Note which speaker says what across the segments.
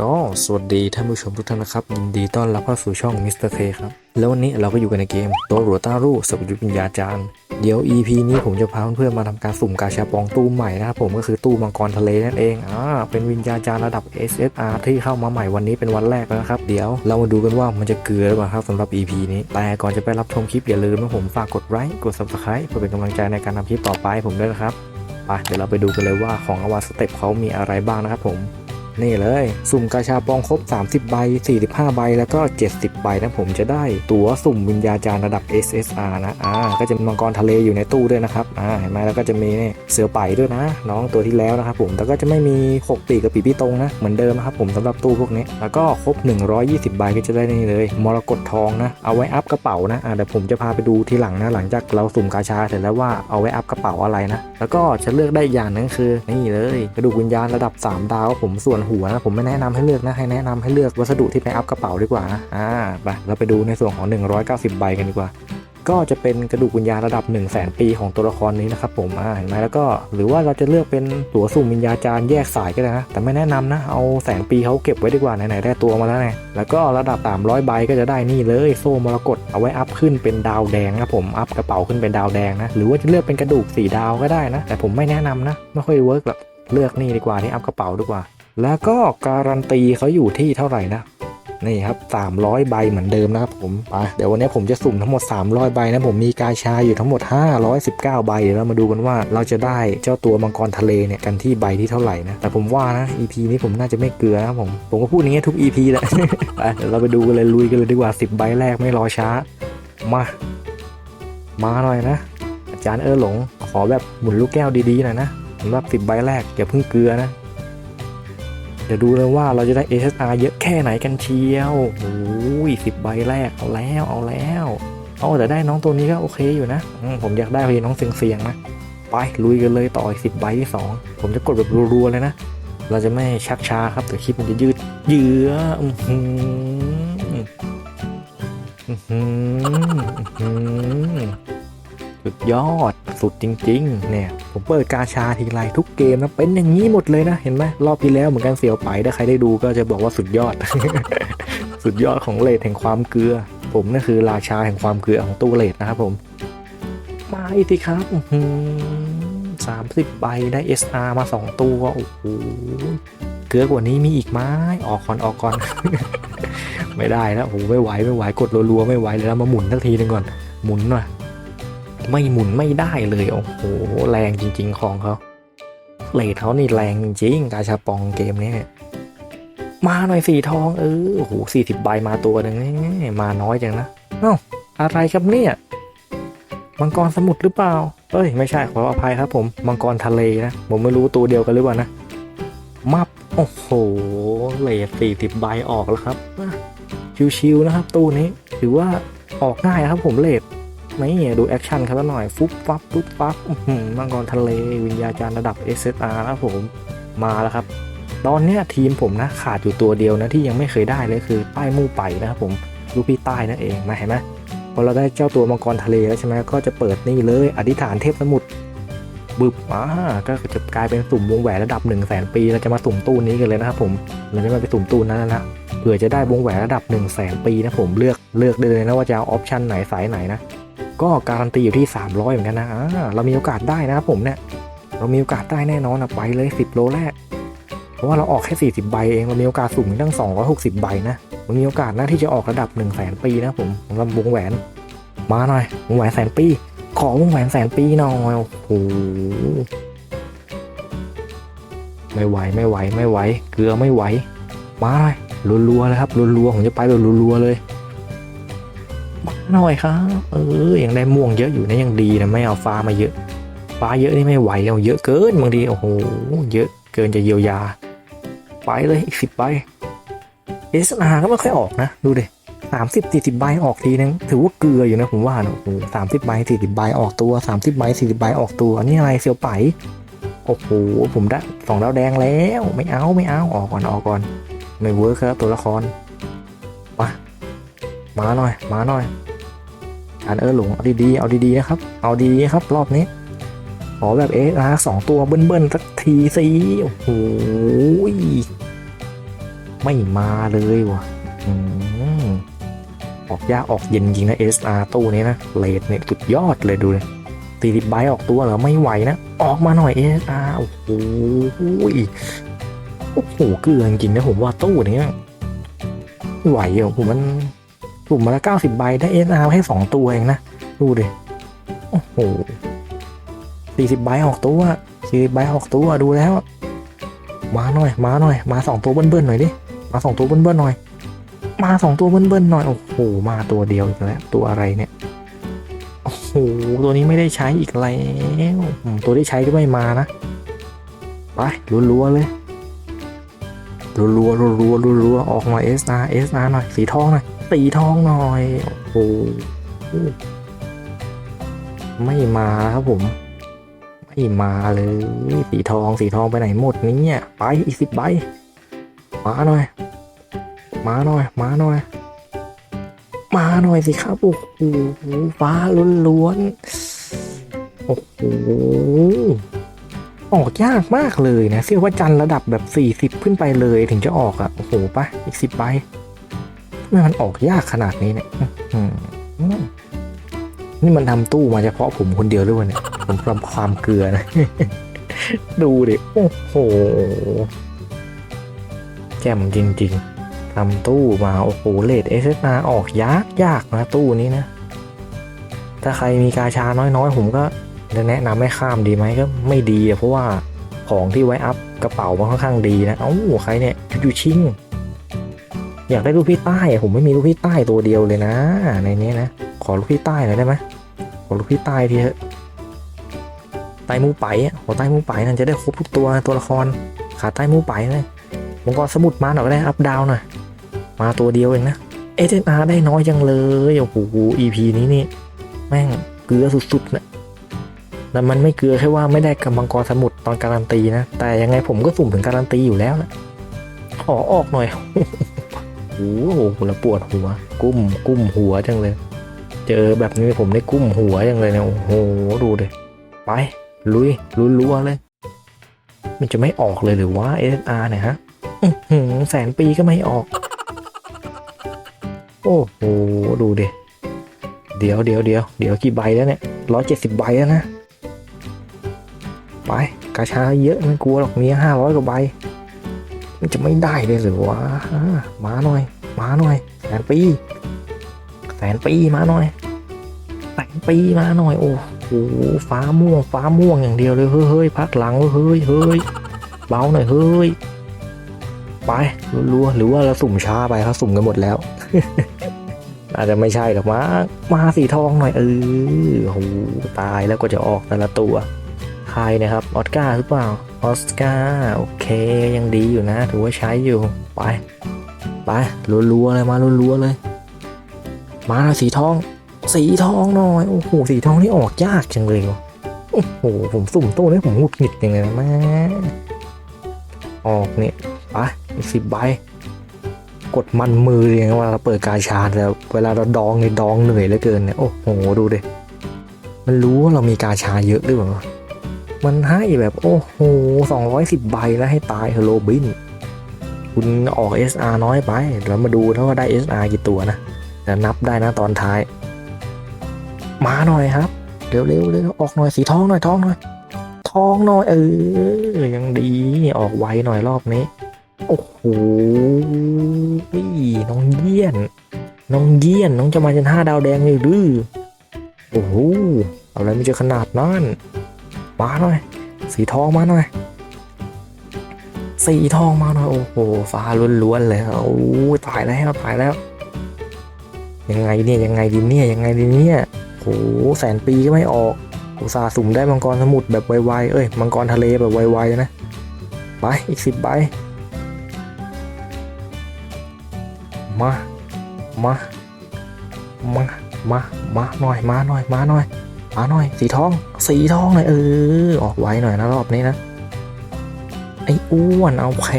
Speaker 1: ก็สวัสดีท่านผู้ชมทุกท่านนะครับ ยินดีต้อนรับเข้าสู่ช่องมิสเตอร์เคครับ แล้ววันนี้เราก็อยู่กันในเกมโตโรต้ารูสับยุทธวิญญาจารย์ เดี๋ยว EP นี้ผมจะพาเพื่อนๆมาทำการสุ่มกาชาปองตู้ใหม่นะครับผมก็คือตู้มังกรทะเลนั่นเองอ่าเป็นวิญญาจารย์ระดับ SSR ที่เข้ามาใหม่วันนี้เป็นวันแรกแล้วนะครับ เดี๋ยวเรามาดูกันว่ามันจะเกลือหรือเปล่าครับสำหรับ EP นี้ แต่ก่อนจะไปรับชมคลิปอย่าลืมนะผมฝากกดไลค์กด Subscribe เพื่อเป็นกำลังใจในการทำคลิปต่อไปผมด้วยนะครับไปเดี๋ยวเราไปดูกันเลยว่าของอวาสเต็ปเขามีอะไรบ้างนะครับผม นี่เลย สุ่มกาชาปองครบ 30 ใบ 45 ใบ แล้วก็ 70 ใบนะผมจะได้ตั๋วสุ่มวิญญาจารย์ระดับ SSR นะ อ่า ก็จะมีมังกรทะเลอยู่ในตู้ด้วยนะครับ อ่า เห็นไหมแล้วก็จะมีนี่เสือไป่ด้วยนะ น้องตัวที่แล้วนะครับผม แต่ก็จะไม่มี6ปีกกับปีพี่ตรงนะ เหมือนเดิมนะครับผมสำหรับตู้พวกนี้ แล้วก็ครบ 120 ใบก็จะได้นี่เลย มรกตทองนะ เอาไว้อัพกระเป๋านะ อ่าเดี๋ยวผมจะพาไปดูทีหลังนะ หลังจากเราสุ่มกาชาเสร็จแล้วว่าเอาไว้อัพกระเป๋าอะไรนะ แล้วก็จะเลือกได้อย่างหนึงคือ นี่เลย กระดูกวิญญาณระดับ 3 ดาวผมส่วนหัวนะผมไม่แนะนำให้เลือกนะให้แนะนำให้เลือกวัสดุที่ไปอัพกระเป๋าดีกว่านะอ่าไปเราไปดูในส่วนของ 190 ใบกันดีกว่า ก็จะเป็นกระดูกวิญญาณระดับ 1 0 0 0 0แสนปีของตัวละครนี้นะครับผมอ่าเห็นไหมแล้วก็หรือว่าเราจะเลือกเป็นตัวสุ่มวิญญาจารย์แยกสายก็ได้นะแต่ไม่แนะนำนะเอาแสนปีเขาเก็บไว้ดีกว่าไหนๆได้ตัวมาแล้วไงแล้วก็ระดับ 300 ใบก็จะได้นี่เลยโซ่มรกตเอาไว้อัพขึ้นเป็นดาวแดงนะผมอัพกระเป๋าขึ้นเป็นดาวแดงนะหรือว่าจะเลือกเป็นกระดูกสีดาวก็ได้นะ แต่ผมไม่แนะนำนะ ไม่ค่อยเวิร์กหรอกเลือกนี่ดีกว่าที่อัพกระเป๋าดีกว่า แล้วก็การันตีเขาอยู่ที่เท่าไหร่นะนี่ครับ 300 ใบเหมือนเดิมนะครับผมไปเดี๋ยววันนี้ผมจะสุ่มทั้งหมด 300 ใบนะผมมีกาชาอยู่ทั้งหมด 519 ใบเดี๋ยวเรามาดูกันว่าเราจะได้เจ้าตัวมังกรทะเลเนี่ยกันที่ใบที่เท่าไหร่นะ แต่ผมว่านะ EP นี้ผมน่าจะไม่เกลือนะผม ผมก็พูดอย่างเงี้ยทุก EP แหละไปเดี๋ยวเราไปดูกันเลยลุยกันเลยดีกว่า 10 ใบแรกไม่รอช้า มา มาหน่อยนะ อาจารย์เออหลง ขอแบบหมุนลูกแก้วดีๆหน่อยนะสำหรับ 10 ใบแรกอย่าเพิ่งเกลือนะ เดี๋ยวดูเลยว่าเราจะได้ SSR เยอะแค่ไหนกันเชียวโอ้ยสิบใบแรกเอาแล้วเอาแล้วเอาแต่ได้น้องตัวนี้ก็โอเคอยู่นะผมอยากได้พี่น้องเสียงๆนะไปลุยกันเลยต่ออีกสิบใบที่สองผมจะกดแบบรัวๆเลยนะเราจะไม่ชักช้าครับแต่คลิปมันจะยืดเยื้ออือหืออือหืออื้อหือสุดยอดสุดจริง ๆ เนี่ย ผมเปิดกาชาทีไรทุกเกมนะเป็นอย่างนี้หมดเลยนะ เห็นไหมรอบที่แล้วเหมือนกันเสียวไปถ้าใครได้ดูก็จะบอกว่าสุดยอด สุดยอดของเลทแห่งความเกลือ ผมนั่นคือราชาแห่งความเกลือของตู้เลทนะครับผมมาอีกสิครับสามสิบใบได้ SR มา2ตัวโอ้โหเกลือกว่านี้มีอีกไหมออกก่อนออกก่อน ไม่ได้แล้วโอ้โหไม่ไหวไม่ไหวกดรัวๆไม่ไหวเลยแล้วมาหมุนทักทีหนึงก่อนหมุนหน่อย ไม่หมุนไม่ได้เลย โอ้โห แรงจริง ๆ ของเขาเลทเขานี่แรงจริงๆกาชาปองเกมนี้มาหน่อยสีทองเออโอ้โหสี่สิบใบมาตัวหนึ่งมาน้อยจังนะเอ้าอะไรครับเนี่ยมังกรสมุทรหรือเปล่าเอ้ยไม่ใช่ขออภัยครับผมมังกรทะเลนะผมไม่รู้ตัวเดียวกันหรือเปล่านะมับโอ้โหเลทสี่สิบใบออกแล้วครับชิวๆนะครับตู้นี้ถือว่าออกง่ายนะครับผมเลท นี่ดูแอคชั่นเขาหน่อย ฟุบฟับฟุบฟับมังกรทะเลวิญญาจารย์ระดับ SSR นะครับผมมาแล้วครับ ตอนนี้ทีมผมนะขาดอยู่ตัวเดียวนะที่ยังไม่เคยได้เลยคือป้ายมู่ไปนะครับผมลูกพี่ใต้นั่นเองมาเห็นไหมพอเราได้เจ้าตัวมังกรทะเลแล้วใช่ไหมก็จะเปิดนี่เลยอธิษฐานเทพสมุทรบึบอ่าก็จะกลายเป็นสุ่มวงแหวนระดับ1นึ่งแสนปีเราจะมาสุ่มตู้นี้กันเลยนะครับผมเราจะมาไปสุ่มตู้นั้นนะเผื่อจะได้วงแหวนระดับ1นึ่งแสนปีนะผมเลือกเลือกได้เลยนะว่าจะเอาออปชันไหนสายไหนนะ ก็การันตีอยู่ที่ 300 เหมือนกันนะอ่าเรามีโอกาสได้นะครับผมเนี่ยเรามีโอกาสได้แน่นอนนะไปเลย 10 โลแรก เพราะว่าเราออกแค่ 40 ใบเอง เรามีโอกาสสุ่มตั้ง 260 ใบนะมันมีโอกาสนะที่จะออกระดับ 1 0 0 0 0แสนปีนะผมสำหรับวงแหวน มาหน่อยวงแหวนแสนปี ขอวงแหวนแสนปีหน่อยโอ้โหไม่ไหวไม่ไหวไม่ไหว เกลือไม่ไหว มาหน่อยรัวๆเลยครับรัวๆผมจะไปแบบรัวๆเลย หน่อยครับ เอออยังได้ม่วงเยอะอยู่นะยังดีนะไม่เอาฟ้ามาเยอะ ฟ้าเยอะนี่ไม่ไหวเอาเยอะเกินบางทีโอ้โหเยอะเกินจะเยียวยา ไปเลยอีกสิบใบเอสอาก็ไม่ค่อยออกนะ ดูดิสามสิบสี่สิบใบออกทีนึง ถือว่าเกลืออยู่นะผมว่านะโอ้โหสามสิบใบสี่สิบใบออกตัวสามสิบใบสี่สิบใบออกตัวอันนี่อะไรเซียวไปโอ้โหผมได้สองดาวแดงแล้วไม่เอาไม่เอาออกก่อนออกก่อนไม่เวิร์คครับตัวละครมามาหน่อย มาหน่อย อันเออหลงเอาดีๆเอาดีๆนะครับ เอาดีๆครับ รอบนี้ ขอแบบเอสอาสองตัวเบิ้ลๆสักทีสิโอ้โหไม่มาเลยว่ะออกยากออกเย็นจริงนะ SR ตู้นี้นะเลดเนี่ยสุดยอดเลยดูเลยสี่สิบใบออกตัวเหรอไม่ไหวนะ ออกมาหน่อย SR โอ้โหโอ้โหเกลือจริงนะผมว่าตู้นี้ไม่ไหวอะผมมัน ผมมาละเก้าสิบใบได้ SR แค่สองตัวเองนะ ดูดิ โอ้โหสี่สิบใบออกตัวสี่สิบใบออกตัวดูแล้ว มาหน่อย มาหน่อย มาสองตัวเบิ้ลๆหน่อยดิ มาสองตัวเบิ้ลๆหน่อย มาสองตัวเบิ้ลๆหน่อย โอ้โห มาตัวเดียวอีกแล้ว ตัวอะไรเนี่ย โอ้โห ตัวนี้ไม่ได้ใช้อีกแล้ว ตัวที่ใช้ก็ไม่มานะ ไปรัวๆเลย รัวๆรัวๆรัวๆออกมา SR SR หน่อยสีทองหน่อยสีทองหน่อยโอ้โหไม่มาครับผม ไม่มาเลยสีทองสีทองไปไหนหมดเนี่ยไปอีกสิบใบมาหน่อย มาหน่อย มาหน่อย มาหน่อยสิครับโอ้โหฟ้าล้วนๆโอ้โห ออกยากมากเลยนะเสียว่าจันระดับแบบสี่สิบขึ้นไปเลยถึงจะออกอะ่ะ โอ้โหไปอีกสิบใบทำไมมันออกยากขนาดนี้เนี่ยนี่มันทำตู้มาเฉพาะผมคนเดียวหรือเปล่าเนี่ยผมทำความเกลือนะ ดูดิ โอ้โห แจ่มจริง ๆทำตู้มา โอ้โหเลดเอสนาออกยากยากนะตู้นี้นะ ถ้าใครมีกาชาน้อยๆ ผมก็ แนะนำให้ข้ามดีไหมก็ไม่ดีอะเพราะว่าของที่ไว้อัพกระเป๋ามันค่อนข้างดีนะเอ้าใครเนี่ยจูชิงอยากได้ลูกพี่ใต้ผมไม่มีลูกพี่ใต้ตัวเดียวเลยนะ ในนี้นะขอลูกพี่ใต้หน่อยได้ไหมขอลูกพี่ใต้ทีเถอะใต้มูไปอะขอใต้มูไปนั่นจะได้ครบทุกตัวตัวละครขาใต้มูไปเลยผมก็สมุดมาหน่อยก็ได้อัพดาวหน่อยมาตัวเดียวเองนะเอเอาได้น้อยจังเลยโอ้โห EP นี้นี่แม่งเกลือสุดๆนะ แต่มันไม่เกลือแค่ว่าไม่ได้กับมังกรสมุทรตอนการันตีนะ แต่ยังไงผมก็สุ่มถึงการันตีอยู่แล้วนะขอออกหน่อยโอ้โหแล้วปวดหัว กุ้มกุ้มหัวจังเลย เจอแบบนี้ผมได้กุ้มหัวจังเลยเนี่ยโอ้โหดูดิไปลุยลุยลัวเลย มันจะไม่ออกเลยหรือว่า SR เนี่ยฮะอื้อหือแสนปีก็ไม่ออก โอ้โหดูดิเดี๋ยวเดี๋ยวเดี๋ยวเดี๋ยวกี่ใบแล้วเนี่ยร้อยเจ็ดสิบใบแล้วนะ ไปกาชาเยอะไม่กลัวหรอกมีห้าร้อยกว่าใบมันจะไม่ได้เลยหรือวะอ่ามาหน่อย มาหน่อยแสนปีแสนปีมาหน่อยแสนปีมาหน่อยโอ้โหฟ้าม่วงฟ้าม่วงอย่างเดียวเลยเฮ้ยพักหลังเฮ้ยเฮ้ยเบาหน่อยเฮ้ยไปรัวๆหรือว่าเราสุ่มช้าไปเขาสุ่มกันหมดแล้วอาจจะไม่ใช่หรอกมามาสีทองหน่อยเออโอ้โหตายแล้วก็จะออกแต่ละตัว ใครนะครับออสการ์หรือเปล่าออสการ์โอเคยังดีอยู่นะ ถือว่าใช้อยู่ ไป ไปรัวๆเลยมารัวๆเลย มาสีทอง สีทองหน่อยโอ้โหสีทองนี่ออกยากจังเลยวะโอ้โหผมสุ่มตู้นี้ผมหงุดหงิดยังไงนะแม่ออกเนี่ยไปสิบใบกดมันมือเลยเวลาเราเปิดกาชาดแล้วเวลาเราดองในดองเหนื่อยเหลือเกินเนี่ยโอ้โหดูดิมันรู้ว่าเรามีกาชาเยอะหรือเปล่า มันให้แบบโอ้โหสองร้อยสิบใบแล้วให้ตายเฮโลบิน คุณออก SR น้อยไป แล้วมาดูถ้าว่าได้ SR กี่ตัวนะจะนับได้นะตอนท้าย มาหน่อยครับ เร็วเร็วเร็วออกหน่อยสีทองหน่อยทองหน่อยทองหน่อยเออยังดีออกไวหน่อยรอบนี้ โอ้โหน้องเยี่ยน น้องเยี่ยนน้องจะมาจนห้าดาวแดงเลยหรือโอ้โหอาอะไรไม่เจอขนาดนั้น มาหน่อย สีทองมาหน่อย สีทองมาหน่อย โอ้โห ฟ้าล้วนๆเลยโอ้ตายแล้วตายแล้ว ยังไงเนี่ยยังไงดีเนี่ยยังไงดีเนี่ยโหแสนปีก็ไม่ออกอุตสาสุ่มได้มังกรสมุทรแบบไวๆเอ้ยมังกรทะเลแบบไวๆนะไปอีกสิบใบมามามามามาหน่อยมาหน่อยมาหน่อยมาหน่อย สีทอง สีทองหน่อยเออ ออกไวหน่อยนะรอบนี้นะ ไอ้อ้วนเอาโอเค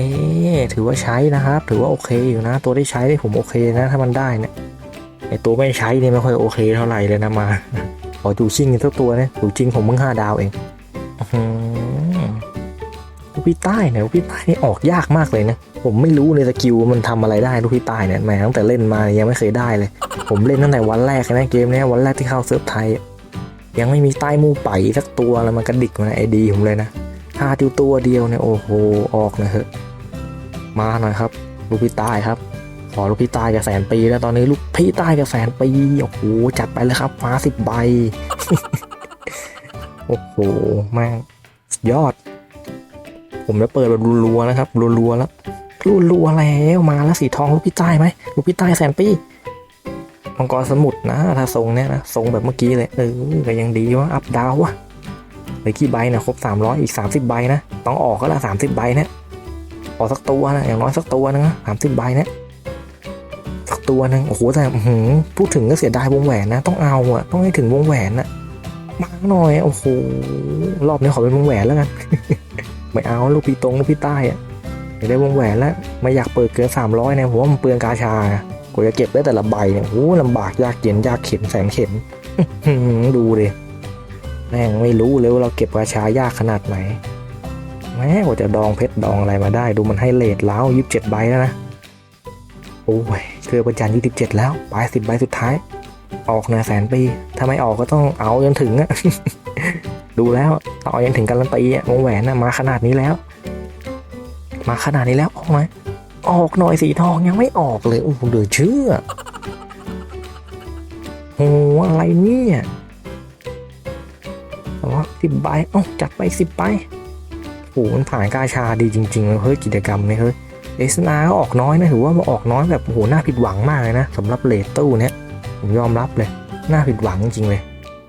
Speaker 1: ถือว่าใช้นะครับ ถือว่าโอเคอยู่นะ ตัวที่ใช้ได้ผมโอเคนะ ถ้ามันได้เนี่ยไอตัวไม่ใช้นี่ไม่ค่อยโอเคเท่าไหร่เลยนะมา ขอจูชิงอีกสักตัวนะจูชิงผมเพิ่งห้าดาวเองอื้อหือลูกพี่ใต้เนี่ยลูกพี่ใต้นี่ออกยากมากเลยนะ ผมไม่รู้เลยสกิลมันทำอะไรได้ลูกพี่ใต้เนี่ยแหมตั้งแต่เล่นมายังไม่เคยได้เลย ผมเล่นตั้งแต่วันแรกนะเกมเนี้ยวันแรกที่เข้าเซิร์ฟไทย ยังไม่มีใต้มูไปสักตัวแล้วมันกระดิกมาไอดีผมเลยนะหาติวตัวเดียวเนี่ยโอ้โหออกนะเถอะมาหน่อยครับ ลูกพี่ใต้ครับ ขอลูกพี่ใต้กับแสนปีแล้วตอนนี้ลูกพี่ใต้กับแสนปีโอ้โหจัดไปเลยครับฟ้าสิบใบโอ้โหแม่งยอด ผมจะเปิดแบบรัวๆนะครับรัวๆแล้วรัวๆแล้วมาแล้วสีทองลูกพี่ใต้ไหมลูกพี่ใต้แสนปี มังกรสมุทรนะ ถ้าทรงเนี้ยนะทรงแบบเมื่อกี้เลยเออก็ยังดีว่าอัพดาววะเหลือกี่ใบนี่ยครบสามร้อยอีกสามสิบใบนะ ต้องออกก็ละสามสิบใบเนี่ยออกสักตัวนะอย่างน้อยสักตัวนึงนะสามสิบใบเนี่ยสักตัวหนึงโอ้โหแต่หืพูดถึงก็เสียดายวงแหวนนะ ต้องเอาอะต้องให้ถึงวงแหวนนะมาหน่อยโอ้โหรอบนี้ขอเป็นวงแหวนแล้วกันไม่เอาลูกพี่ตรงลูกพี่ใต้อะอยาได้วงแหวนแล้วไม่อยากเปิดเกินสามร้อยเนี่ยผมว่ามันเปลืองกาชา ว่าจะเก็บได้แต่ละใบเนี่ยโอ้โหลำบากยากเย็นยากเข็นแสนเข็นดูดิแม่งไม่รู้เลยว่าเราเก็บกาชายากขนาดไหนแม่กว่าจะดองเพชรดองอะไรมาได้ ดูมันให้เลทแล้วยี่สิบเจ็ดใบแล้วนะโอ้ยเกือประจันยี่สิบเจ็ดแล้วปลายสิบใบสุดท้าย ออกน่อยแสนปีถ้าไม่ออกก็ต้องเอาจนถึงอะดูแล้วเอายังถึงการันตีอะวงแหวนนะมาขนาดนี้แล้ว มาขนาดนี้แล้วออกไหม ออกหน่อยสีทองยังไม่ออกเลยโอ้โหเหลือเชื่อโหอะไรเนี่ยแต่ว่าสิบใบเอ้าจัดไปสิบใบโอ้โหมันผ่านกาชาดีจริงๆเลยเฮ้ยกิจกรรมเนี่ยเฮ้ยเอสนาก็ออกน้อยนะถือว่ามันออกน้อยแบบโอ้โหน่าผิดหวังมากเลยนะสำหรับเลตตู้เนี่ยผมยอมรับเลยน่าผิดหวังจริงเลย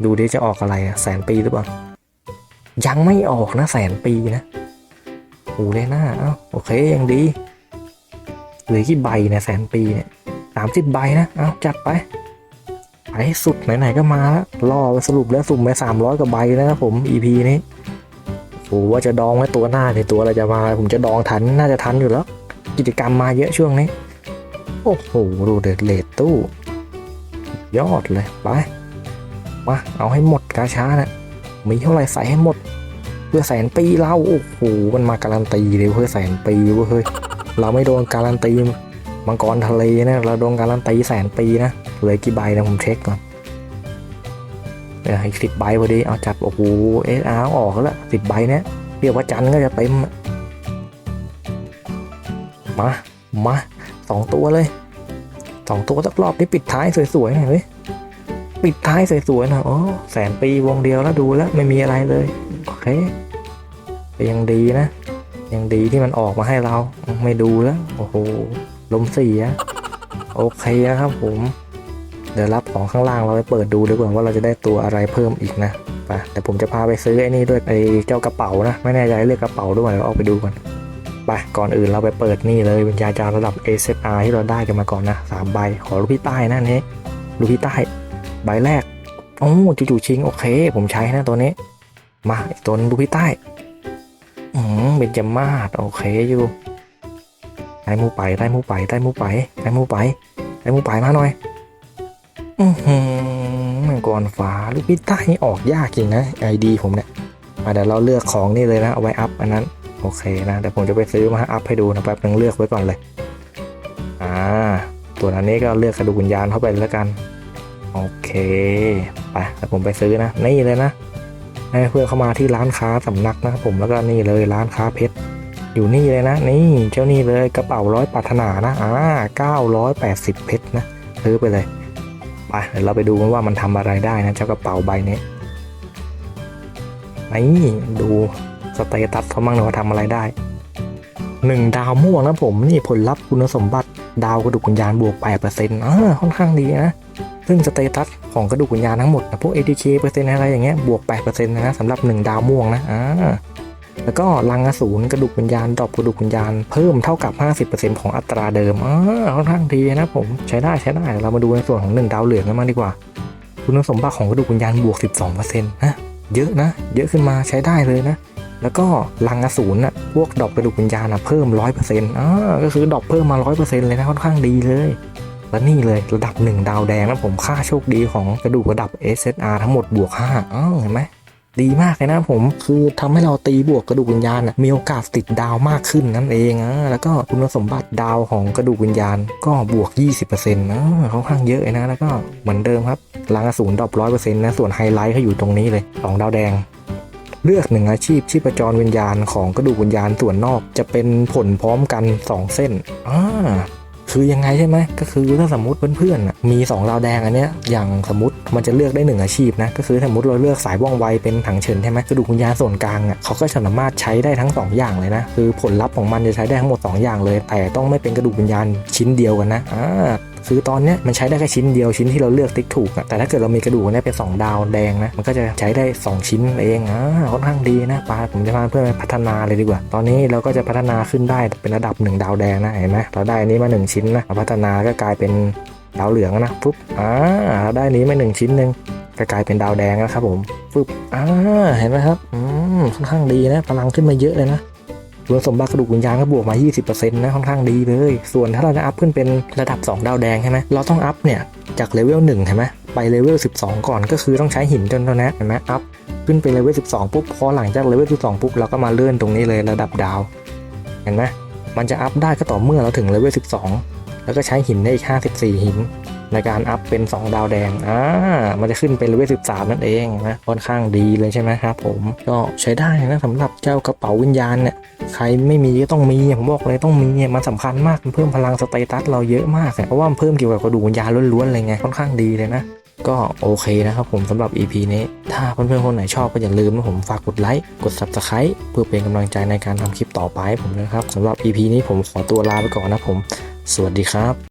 Speaker 1: ดูดิจะออกอะไรอะแสนปีหรือเปล่ายังไม่ออกนะแสนปีนะโอ้เลยหน้าเอ้าโอเคยังดี หลือกี่ใบเนี่ยแสนปีเนี่ยสามสิบใบนะ เอาจัดไปไอ้สุดไหนๆก็มาแล้วล่อสรุปแล้วสุ่มไปสามร้อยกว่าใบนะครับผม EP นี้โอ้ว่าจะดองไว้ตัวหน้าในตัวอะไรจะมา ผมจะดองทันน่าจะทันอยู่แล้ว กิจกรรมมาเยอะช่วงนี้ โอ้โหดูเด็ดเลดตู้ ยอดเลยไปมาเอาให้หมดกาชานะมีเท่าไหร่ใส่ให้หมด เพื่อแสนปีเราโอ้โหมันมาการันตีเลยเพื่อแสนปีเว้ย เราไม่โดนการันตีมังกรทะเลนะเราโดนการันตีแสนปีนะเหลือกี่ใบนะผมเช็คก่อนเดี๋ยวอีกสิบใบพอดีเอาจัดโอ้โหเอสอาร์ออกแล้วสิบใบเนี้ยเรียกว่าจันทร์ก็จะเต็มมามาสองตัวเลยสองตัวสักรอบนี้ปิดท้ายสวยๆหน่อยเว้ยปิดท้ายสวยๆนะอ๋อแสนปีวงเดียวแล้วดูแล้วไม่มีอะไรเลยโอเคยังดีนะ ยังดีที่มันออกมาให้เราไม่ดูแล้วโอ้โหลมเสียโอเคนะครับผมเดี๋ยวรับของข้างล่างเราไปเปิดดูดีกว่าว่าเราจะได้ตัวอะไรเพิ่มอีกนะไปแต่ผมจะพาไปซื้อไอ้นี่ด้วยไอ้เจ้ากระเป๋านะ ไม่แน่ใจเรียกกระเป๋าด้วยเดี๋ยวเอาไปดูก่อนไปก่อนอื่นเราไปเปิดนี่เลยวิญญาจารระดับ a อ r ที่เราได้กันมาก่อนนะสามใบขอลูกพี่ใต้นะอันนี้ลูกพี่ใต้ใบแรกโอ้จู่ๆชิงโอเค ผมใช้นะตัวนี้ มาอีกตัวนึงดูพี่ใต้ อืมเป็นจมาดโอเคอยู่ได้มูไปได้มูไปได้มูไปได้มูไปได้มูไปมาหน่อย อือหือมังกรฟ้าลูกพี่ใต้นี่ออกยากจริงนะไอดีผมเนี่ยมาเดี๋ยวเราเลือกของนี่เลยนะเอาไว้อัพอันนั้นโอเคนะเดี๋ยวผมจะไปซื้อมาอัพให้ดูนะแป๊บนึงเลือกไว้ก่อนเลยอ่าตัวอันนี้ก็เลือกกระดูกวิญญาณเข้าไปแล้วกัน โอเคไปแต่ผมไปซื้อนะนี่เลยนะ ให้เพื่อเข้ามาที่ร้านค้าสำนักนะครับผมแล้วก็นี่เลยร้านค้าเพชรอยู่นี่เลยนะ นี่เจ้านี่เลยกระเป๋าร้อยปรารถนานะอ่าเก้าร้อยแปดสิบเพชรนะซื้อไปเลยไปเดี๋ยวเราไปดูกันว่ามันทำอะไรได้นะเจ้ากระเป๋าใบนี้นี่ดูสเตตัสเขามั่งน่อยว่าทำอะไรได้หนึ่งดาวม่วงนะผมนี่ผลลัพธ์คุณสมบัติดาวกระดูกวิญญาณบวก8%อ่าค่อนข้างดีนะ ซึ่งสเตตัสของกระดูกวิญญาณทั้งหมดนะพวก ATK เปอร์เซ็นต์อะไรอย่างเงี้ยบวก8%นะสำหรับ 1 ดาวม่วงนะอ่าแล้วก็ลังอสูรกระดูกวิญญาณดรอปกระดูกวิญญาณเพิ่มเท่ากับ 50%ของอัตราเดิมอ่าค่อนข้างดีนะผมใช้ได้ใช้ได้เรามาดูในส่วนของ 1 ดาวเหลืองกันบ้างดีกว่า คุณสมบัติของกระดูกวิญญาณบวก 12%นะเยอะนะ เยอะขึ้นมาใช้ได้เลยนะแล้วก็ลังอสูรน่ะพวกดรอปกระดูกวิญญาณนะเพิ่ม 100%อ่าก็คือดรอปเพิ่มมา 100%เลยนะค่อนข้างดีเลย และนี่เลยระดับ 1 ดาวแดงนะผมค่าโชคดีของกระดูกระดับ SSR ทั้งหมดบวก5อ้าวเห็นไหมดีมากเลยนะผมคือทำให้เราตีบวกกระดูกวิญญาณมีโอกาสติดดาวมากขึ้นนั่นเองอะแล้วก็คุณสมบัติดาวของกระดูกวิญญาณก็บวก 20%นะค่อนข้างเยอะเลยนะแล้วก็เหมือนเดิมครับลังอสูรดรอปร้อยเปอร์เซ็นต์นะส่วนไฮไลท์เขาอยู่ตรงนี้เลยสองดาวแดง เลือกหนึ่งอาชีพชีพจรวิญญาณของกระดูกวิญญาณส่วนนอกจะเป็นผลพร้อมกัน 2 เส้นอ่า คือยังไงใช่ไหมก็คือถ้าสมมติเพื่อนๆมี2ดาวแดงอันเนี้ยอย่างสมมติมันจะเลือกได้หนึ่งอาชีพนะก็คือสมมติเราเลือกสายว่องไวเป็นถังเฉินใช่ไหมกระดูกวิญญาณส่วนกลางอะเขาก็สามารถใช้ได้ทั้ง 2 อย่างเลยนะคือผลลัพธ์ของมันจะใช้ได้ทั้งหมด 2 อย่างเลย แต่ต้องไม่เป็นกระดูกวิญญาณชิ้นเดียวกันนะอ่า คือตอนเนี้ยมันใช้ได้แค่ชิ้นเดียวชิ้นที่เราเลือกติ๊กถูกอะแต่ถ้าเกิดเรามีกระดูกเนี่ยเป็น 2 ดาวแดงนะมันก็จะใช้ได้ 2 ชิ้นเองอ่าค่อนข้างดีนะปาผมจะพาเพื่อนพัฒนาเลยดีกว่า ตอนนี้เราก็จะพัฒนาขึ้นได้เป็นระดับ 1 ดาวแดงนะเห็นไหมเราได้อันนี้มา 1 ชิ้นนะพัฒนาก็กลายเป็นดาวเหลืองนะปุ๊บอ่าเราได้อันนี้มาหนึ่งชิ้นหนึ่งก็กลายเป็นดาวแดงแล้วครับผมปุ๊บอ่าเห็นไหมครับอืมค่อนข้างดีนะพลังขึ้นมาเยอะเลยนะ คุณสมบัติกระดูกวิญญาณก็บวกมา 20%นะค่อนข้างดีเลย ส่วนถ้าเราจะอัพขึ้นเป็นระดับ 2 ดาวแดงใช่ไหมเราต้องอัพเนี่ยจากเลเวล1ใช่ไหมไปเลเวล12 ก่อนก็คือต้องใช้หินจนเท่านั้นเห็นไหมอัพขึ้นไปเลเวล12 ปุ๊บพอหลังจากเลเวล12 ปุ๊บเราก็มาเลื่อนตรงนี้เลยระดับดาว เห็นไหมมันจะอัพได้ก็ต่อเมื่อเราถึงเลเวล12 แล้วก็ใช้หินได้อีก 54 หิน ในการอัพเป็น 2 ดาวแดงอ่ามันจะขึ้นเป็นเลเวล13 นั่นเองนะค่อนข้างดีเลยใช่ไหมครับผมก็ใช้ได้นะสำหรับเจ้ากระเป๋าวิญญาณเนี่ยใครไม่มีก็ต้องมีผมบอกเลยต้องมีมันสำคัญมากมันเพิ่มพลังสเตตัสเราเยอะมากเพราะว่ามันเพิ่มเกี่ยวกับกระดูกวิญญาณล้วนๆเลยไงค่อนข้างดีเลยนะก็โอเคนะครับผมสำหรับ EP นี้ ถ้าเพื่อนๆคนไหนชอบก็อย่าลืมนะผมฝากกดไลค์ กด Subscribe เพื่อเป็นกำลังใจในการทำคลิปต่อไปผมนะครับสำหรับ EP นี้ผมขอตัวลาไปก่อนนะผม สวัสดีครับ